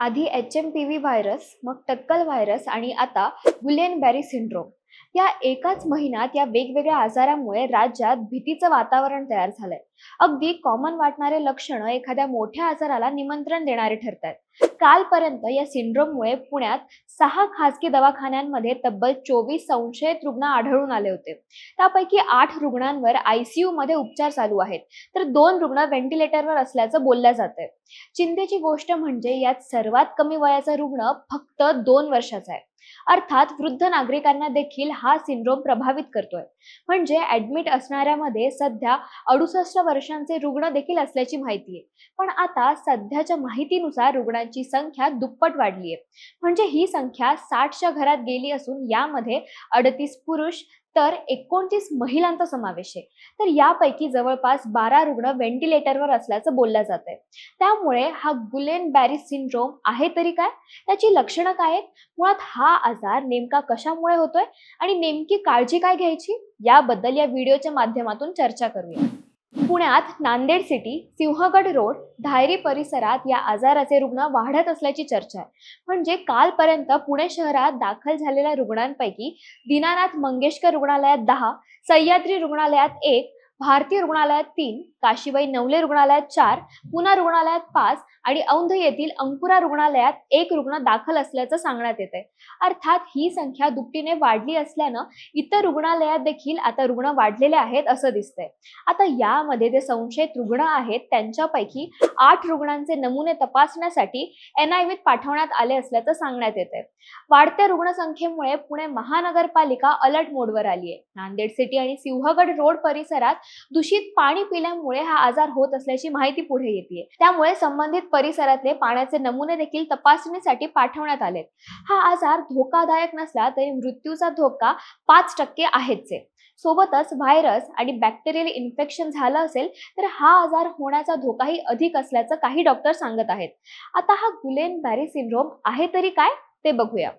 आधी H M P V virus मग टक्कल व्हायरस आणि आता गुलेन बॅरी सिंड्रोम या एकाच महिन्यात या वेगवेगळ्या आजारामुळे राज्यात भीतीचं वातावरण तयार झालंय. अगदी कॉमन वाटणारे लक्षणं एखाद्या मोठ्या आजाराला निमंत्रण देणारे ठरत आहेत कालपर्यंत या सिंड्रोममुळे पुण्यात सहा खासगी दवाखान्यांमध्ये तब्बल चोवीस संशयित रुग्ण आढळून आले होते. त्यापैकी आठ रुग्णांवर आयसीयू मध्ये उपचार चालू आहेत. तर दोन रुग्ण व्हेंटिलेटरवर असल्याचं बोललं जातंय. चिंतेची गोष्ट म्हणजे यात सर्वात कमी वयाचा रुग्ण फक्त दोन वर्षाचा आहे. अर्थात वृद्ध नागरिकांना देखील हा सिंड्रोम प्रभावित करतोय. म्हणजे ऍडमिट असणाऱ्यामध्ये सध्या अडुसष्ट वर्षांचे रुग्ण देखील असल्याची माहिती आहे. पण आता सध्याच्या माहितीनुसार रुग्णांची संख्या दुप्पट वाढली आहे. म्हणजे ही संख्या साठच्या घरात गेली असून यामध्ये अडतीस पुरुष तर एकोणतीस महिलांचा समावेश आहे. तर यापैकी जवळपास बारा रुग्ण व्हेंटिलेटरवर असल्याचं बोललं जात आहे त्यामुळे हा गुलेन बॅरी सिंड्रोम आहे तरी काय? त्याची लक्षणं काय आहेत? मुळात हा आजार नेमका कशामुळे होतोय? आणि नेमकी काळजी काय घ्यायची? याबद्दल या व्हिडिओच्या माध्यमातून चर्चा करूया. पुण्यात नांदेड सिटी सिंहगड रोड धायरी परिसरात या आजाराचे रुग्ण वाढत असल्याची चर्चा आहे. म्हणजे कालपर्यंत पुणे शहरात दाखल झालेल्या रुग्णांपैकी दीनानाथ मंगेशकर रुग्णालयात दहा सह्याद्री रुग्णालयात एक भारतीय रुग्णालयात तीन काशीबाई नवले रुग्णालयात चार पुना रुग्णालयात पाच आणि औंध येथील अंकुरा रुग्णालयात एक रुग्ण दाखल असल्याचं सांगण्यात येते अर्थात ही संख्या दुपटीने वाढली असल्यानं इतर रुग्णालयात देखील आता रुग्ण वाढलेले आहेत असं दिसतंय. आता यामध्ये जे संशयित रुग्ण आहेत त्यांच्यापैकी आठ रुग्णांचे नमुने तपासण्यासाठी एनआयव्हीत पाठवण्यात आले असल्याचं सांगण्यात येते वाढत्या रुग्णसंख्येमुळे पुणे महानगरपालिका अलर्ट मोडवर आली आहे नांदेड सिटी आणि सिंहगड रोड परिसरात दूषित पाणी पिल्यामुळे हा आजार होत असल्याची माहिती पुढे येते त्यामुळे संबंधित परिसरातले पाण्याचे नमुने देखील तपासणीसाठी पाठवण्यात आलेत. हा आजार धोकादायक नसला तरी मृत्यूचा धोका पाच टक्के आहेच सोबतच व्हायरस आणि बॅक्टेरियल इन्फेक्शन झालं असेल तर हा आजार होण्याचा धोकाही अधिक असल्याचं काही डॉक्टर सांगत आहेत. आता हा गुलेन बॅरी सिंड्रोम आहे तरी काय? ते बघूया.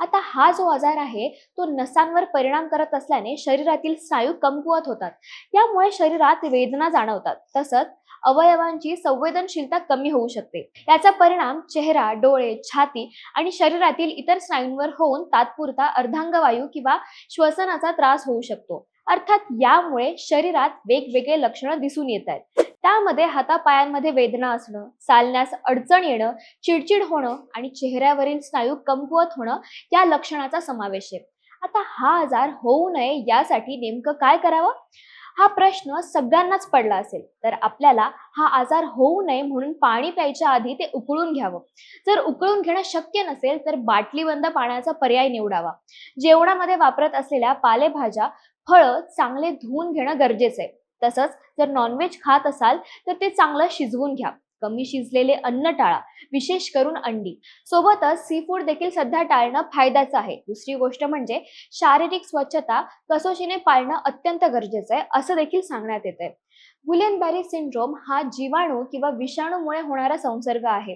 आता हा जो आजार आहे तो नसांवर परिणाम करत असल्याने शरीरातील स्नायू कमकुवत होतात. यामुळे शरीरात वेदना जाणवतात. तसंच अवयवांची संवेदनशीलता कमी होऊ शकते. याचा परिणाम चेहरा डोळे छाती आणि शरीरातील इतर स्नायूंवर होऊन तात्पुरता अर्धांगवायू किंवा श्वसनाचा त्रास होऊ शकतो. अर्थात यामुळे शरीरात वेगवेगळे लक्षणं दिसून येत आहेत. त्यामध्ये हातापायांमध्ये वेदना असणं चालण्यास अडचण येणं चिडचिड होणं आणि चेहऱ्यावरील स्नायू कमकुवत होणं या लक्षणाचा समावेश आहे. आता हा आजार होऊ नये यासाठी नेमकं काय करावं? हा प्रश्न सगळ्यांनाच पडला असेल तर आपल्याला हा आजार होऊ नये म्हणून पाणी प्यायच्या आधी ते उकळून घ्यावं. जर उकळून घेणं शक्य नसेल तर बाटलीबंद पाण्याचा पर्याय निवडावा. जेवणामध्ये वापरत असलेल्या पालेभाज्या फळं चांगले धुवून घेणं गरजेचं आहे. तसंच जर नॉनव्हेज खात असाल तर ते चांगलं शिजवून घ्या. कमी शिजलेले अन्न टाळा विशेष करून अंडी. सोबतच सी फूड देखील सध्या टाळणं फायद्याचं आहे. दुसरी गोष्ट म्हणजे शारीरिक स्वच्छता कसोशीने पाळणं अत्यंत गरजेचं आहे असं देखील सांगण्यात येत आहे गुलेन बॅरी सिंड्रोम हा जीवाणू किंवा विषाणूमुळे होणारा संसर्ग आहे.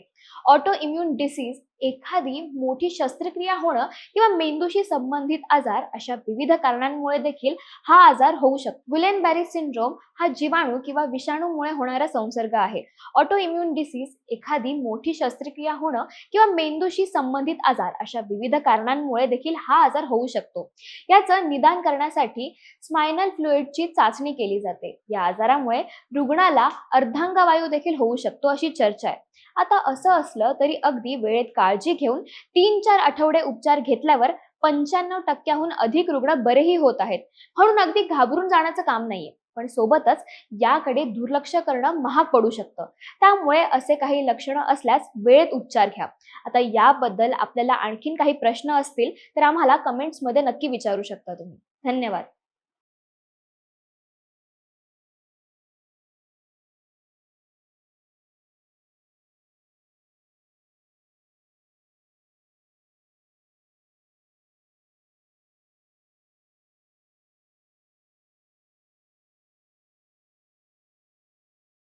ऑटो इम्युन डिसीज एखादी मोठी शस्त्रक्रिया होणं किंवा मेंदूशी संबंधित आजार अशा विविध कारणांमुळे देखील हा आजार होऊ शकतो. गुलेन बॅरी सिंड्रोम हा जीवाणू किंवा विषाणूमुळे होणारा संसर्ग आहे. ऑटो इम्युन डिसीज एखादी मोठी शस्त्रक्रिया होणं किंवा मेंदूशी संबंधित आजार अशा विविध कारणांमुळे देखील हा आजार होऊ शकतो. याचं निदान करण्यासाठी स्मायनल फ्लुइडची चाचणी केली जाते. या आजारामुळे रुग्णाला अर्धांगवायू देखील होऊ शकतो अशी चर्चा आहे. आता असं असलं तरी अगदी वेळेत काळजी घेऊन तीन चार आठवडे उपचार घेतल्यावर पंच्याण्णव टक्क्याहून अधिक रुग्ण बरेही होत आहेत. म्हणून अगदी घाबरून जाण्याचं काम नाहीये. पण सोबतच याकडे दुर्लक्ष करणं महाग पडू शकतं. त्यामुळे असे काही लक्षणं असल्यास वेळेत उपचार घ्या. आता याबद्दल आपल्याला आणखीन काही प्रश्न असतील तर आम्हाला कमेंट्समध्ये नक्की विचारू शकता तुम्ही. धन्यवाद.